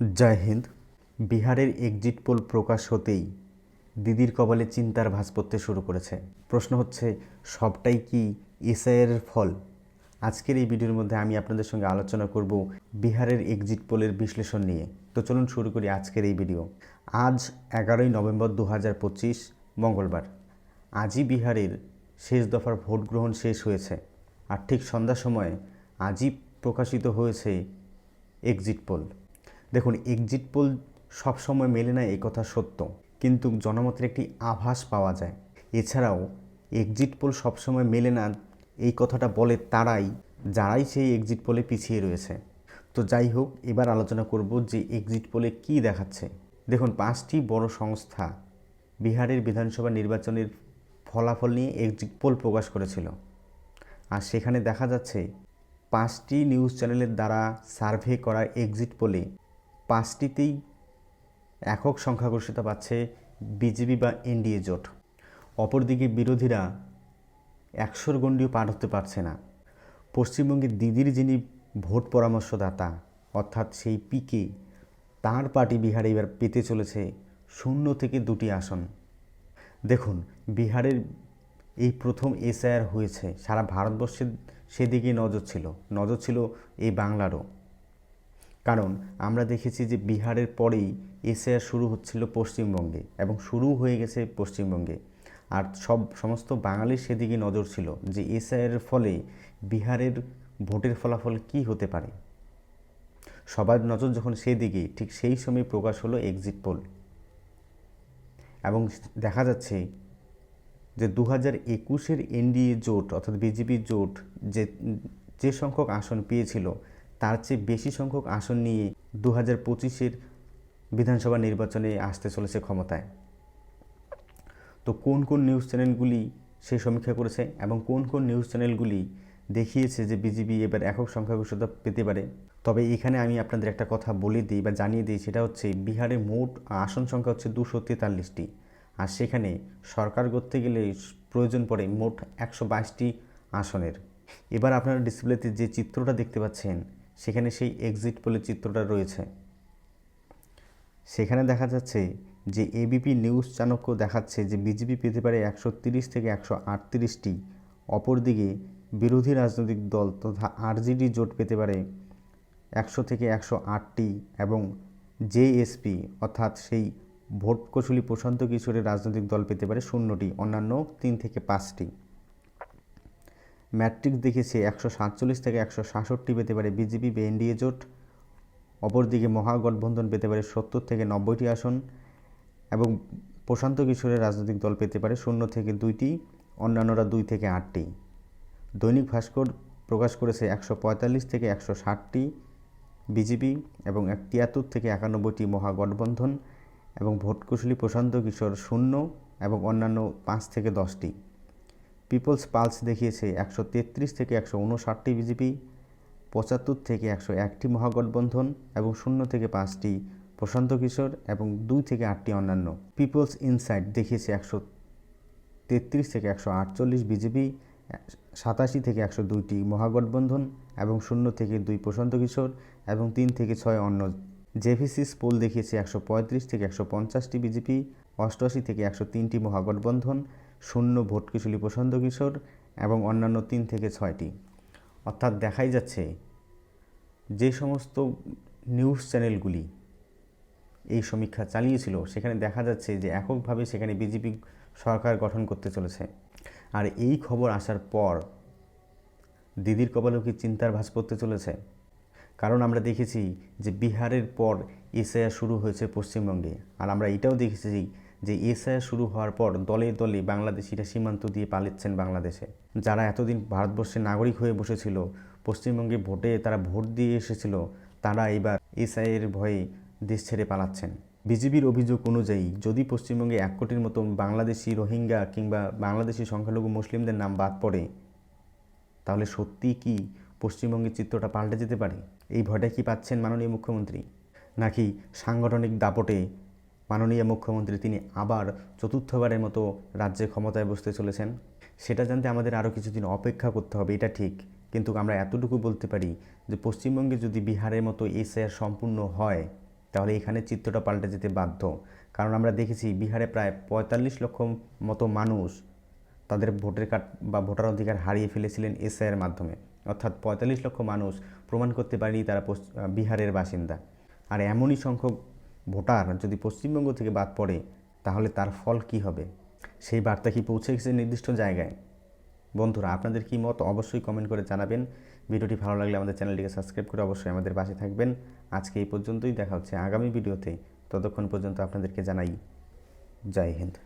জয় হিন্দ। বিহারের exit pole প্রকাশ হতেই দিদির কপালে চিন্তার ভাঁজ পড়তে শুরু করেছে। প্রশ্ন হচ্ছে, সবটাই কি এসআইয়ের ফল? আজকের এই ভিডিওর মধ্যে আমি আপনাদের সঙ্গে আলোচনা করব বিহারের এক্সিট পোলের বিশ্লেষণ নিয়ে। তো চলুন শুরু করি আজকের এই ভিডিও। আজ এগারোই নভেম্বর দু হাজার পঁচিশ, মঙ্গলবার। আজই বিহারের শেষ দফার ভোট গ্রহণ শেষ হয়েছে আর ঠিক সন্ধ্যার সময়ে আজই প্রকাশিত হয়েছে এক্সিট পোল দেখুন এক্সিট পোল সবসময় মেলে না, এই কথা সত্য। কিন্তু জনমতের একটি আভাস পাওয়া যায়। এছাড়াও এক্সিট পোল সবসময় মেলে না, এই কথাটা বলে তারাই, যারাই সেই এক্সিট পোলে পিছিয়ে রয়েছে। তো যাই হোক, এবার আলোচনা করব যে এক্সিট পোলে কী দেখাচ্ছে। দেখুন, পাঁচটি বড় সংস্থা বিহারের বিধানসভা নির্বাচনের ফলাফল নিয়ে এক্সিট পোল প্রকাশ করেছিল। আর সেখানে দেখা যাচ্ছে, পাঁচটি নিউজ চ্যানেলের দ্বারা সার্ভে করা এক্সিট পোলে পাঁচটিতেই একক সংখ্যাগরিষ্ঠতা পাচ্ছে বিজেপি বা এনডিএ জোট। অপরদিকে বিরোধীরা একশোর গণ্ডিও পার হতে পারছে না। পশ্চিমবঙ্গের দিদির যিনি ভোট পরামর্শদাতা, অর্থাৎ সেই পিকে তার পার্টি বিহারে এবার পেতে চলেছে শূন্য থেকে দুটি আসন। দেখুন, বিহারের এই প্রথম এসআইআর হয়েছে, সারা ভারতবর্ষের সেদিকে নজর ছিল নজর ছিল এই বাংলারও। কারণ আমরা দেখেছি যে বিহারের পরেই এসআইআর শুরু হচ্ছিল পশ্চিমবঙ্গে এবং শুরু হয়ে গেছে পশ্চিমবঙ্গে। আর সব, সমস্ত বাঙালির সেদিকে নজর ছিল যে এসআইআরের ফলে বিহারের ভোটের ফলাফল কি হতে পারে। সবার নজর যখন সেদিকে, ঠিক সেই সময় প্রকাশ হলো এক্সিট পোল এবং দেখা যাচ্ছে যে দু হাজার একুশের এনডিএ জোট, অর্থাৎ বিজেপি জোট, যে যে সংখ্যক আসন পেয়েছিল তার চেয়ে বেশি সংখ্যক আসন নিয়ে দু হাজার পঁচিশের বিধানসভা নির্বাচনে আসতে চলেছে ক্ষমতায়। তো কোন কোন নিউজ চ্যানেলগুলি সে সমীক্ষা করেছে এবং কোন কোন নিউজ চ্যানেলগুলি দেখিয়েছে যে বিজেপি এবার একক সংখ্যাগরিষ্ঠতা পেতে পারে? তবে এখানে আমি আপনাদের একটা কথা বলে দিই বা জানিয়ে দিই, সেটা হচ্ছে বিহারে মোট আসন সংখ্যা হচ্ছে দুশো তেতাল্লিশটি। আর সেখানে সরকার করতে গেলে প্রয়োজন পড়ে মোট একশো বাইশটি আসনের। এবার আপনারা ডিসপ্লেতে যে চিত্রটা দেখতে পাচ্ছেন সেখানে সেই এক্সিট পোলের চিত্রটা রয়েছে। সেখানে দেখা যাচ্ছে যে এবিপি নিউজ চাণক্য দেখাচ্ছে যে বিজেপি পেতে পারে একশো তিরিশ থেকে একশো আটত্রিশটি। অপরদিকে বিরোধী রাজনৈতিক দল তথা আরজেডি জোট পেতে পারে একশো থেকে একশো আটটি এবং জেএসপি অর্থাৎ সেই ভোট কৌশলী প্রশান্ত কিশোরের রাজনৈতিক দল পেতে পারে শূন্যটি, অন্যান্য তিন থেকে পাঁচটি। ম্যাট্রিক্স দেখেছে একশো সাতচল্লিশ থেকে একশো সাতষট্টি পেতে পারে বিজেপি বা এনডিএ জোট। অপরদিকে মহাগঠবন্ধন পেতে পারে সত্তর থেকে নব্বইটি আসন এবং প্রশান্ত কিশোরের রাজনৈতিক দল পেতে পারে শূন্য থেকে দুইটি, অন্যান্যরা দুই থেকে আটটি। দৈনিক ভাস্কর প্রকাশ করেছে একশো পঁয়তাল্লিশ থেকে একশো ষাটটি বিজেপি এবং এক তিয়াত্তর থেকে একানব্বইটি মহাগঠবন্ধন এবং ভোটকুশলী প্রশান্ত কিশোর শূন্য এবং অন্যান্য পাঁচ থেকে দশটি। পিপলস পালস দেখিয়েছে একশো তেত্রিশ থেকে একশো উনষাটটি বিজেপি, পঁচাত্তর থেকে একশো একটি মহাগঠবন্ধন এবং শূন্য থেকে পাঁচটি প্রশান্ত কিশোর এবং দুই থেকে আটটি অন্যান্য। পিপলস ইনসাইট দেখিয়েছে একশো তেত্রিশ থেকে একশো আটচল্লিশ বিজেপি, সাতাশি থেকে একশো দুইটি মহাগঠবন্ধন এবং শূন্য থেকে দুই প্রশান্ত কিশোর এবং তিন থেকে ছয় অন্য। জেভিসিস পোল দেখিয়েছে একশো পঁয়ত্রিশ থেকে একশো পঞ্চাশটি বিজেপি, অষ্টআশি থেকে একশো তিনটি মহাগঠবন্ধন শূন্য ভোটকিশলী প্রশান্ত কিশোর এবং অন্যান্য তিন থেকে ছয়টি। অর্থাৎ দেখাই যাচ্ছে যে সমস্ত নিউজ চ্যানেলগুলি এই সমীক্ষা চালিয়েছিল, সেখানে দেখা যাচ্ছে যে এককভাবে সেখানে বিজেপি সরকার গঠন করতে চলেছে। আর এই খবর আসার পর দিদির কপালেও কি চিন্তার ভাস পড়তে চলেছে? কারণ আমরা দেখেছি যে বিহারের পর এসআইআর শুরু হয়েছে পশ্চিমবঙ্গে। আর আমরা এটাও দেখেছি যে এসআইআর শুরু হওয়ার পর দলে দলে বাংলাদেশিরা সীমান্ত দিয়ে পালাচ্ছেন বাংলাদেশে। যারা এতদিন ভারতবর্ষের নাগরিক হয়ে বসেছিল, পশ্চিমবঙ্গে ভোটে তারা ভোট দিয়ে এসেছিল, তারা এবার এসআইয়ের ভয়ে দেশ ছেড়ে পালাচ্ছেন। বিজেপির অভিযোগ অনুযায়ী, যদি পশ্চিমবঙ্গে এক কোটির মতো বাংলাদেশি রোহিঙ্গা কিংবা বাংলাদেশি সংখ্যালঘু মুসলিমদের নাম বাদ পড়ে, তাহলে সত্যি কি পশ্চিমবঙ্গের চিত্রটা পাল্টে যেতে পারে? এই ভয়টা কি পাচ্ছেন মাননীয় মুখ্যমন্ত্রী? নাকি সাংগঠনিক দাপটে মাননীয় মুখ্যমন্ত্রী তিনি আবার চতুর্থবারের মতো রাজ্যে ক্ষমতায় বসতে চলেছেন। সেটা জানতে আমাদের আরও কিছুদিন অপেক্ষা করতে হবে, এটা ঠিক। কিন্তু আমরা এতটুকু বলতে পারি যে পশ্চিমবঙ্গে যদি বিহারের মতো এসআইআর সম্পূর্ণ হয়, তাহলে এখানে চিত্রটা পাল্টে যেতে বাধ্য। কারণ আমরা দেখেছি বিহারে প্রায় পঁয়তাল্লিশ লক্ষ মতো মানুষ তাদের ভোটের কার্ড বা ভোটার অধিকার হারিয়ে ফেলেছিলেন এসআইয়ের মাধ্যমে। অর্থাৎ পঁয়তাল্লিশ লক্ষ মানুষ প্রমাণ করতে পারেনি তারা বিহারের বাসিন্দা। আর এমনই সংখ্যক ভোটার যদি পশ্চিমবঙ্গ থেকে বাদ পড়ে, তাহলে তার ফল কি হবে? সেই বার্তা কি পৌঁছে গেছে নির্দিষ্ট জায়গায়? বন্ধুরা, আপনাদের কি মত অবশ্যই কমেন্ট করে জানাবেন। ভিডিওটি ভালো লাগলে আমাদের চ্যানেলটিকে সাবস্ক্রাইব করে অবশ্যই আমাদের পাশে থাকবেন। আজকে এই পর্যন্তই, দেখা হচ্ছে আগামী ভিডিওতে। ততক্ষণ পর্যন্ত আপনাদেরকে জানাই, জয় হিন্দ।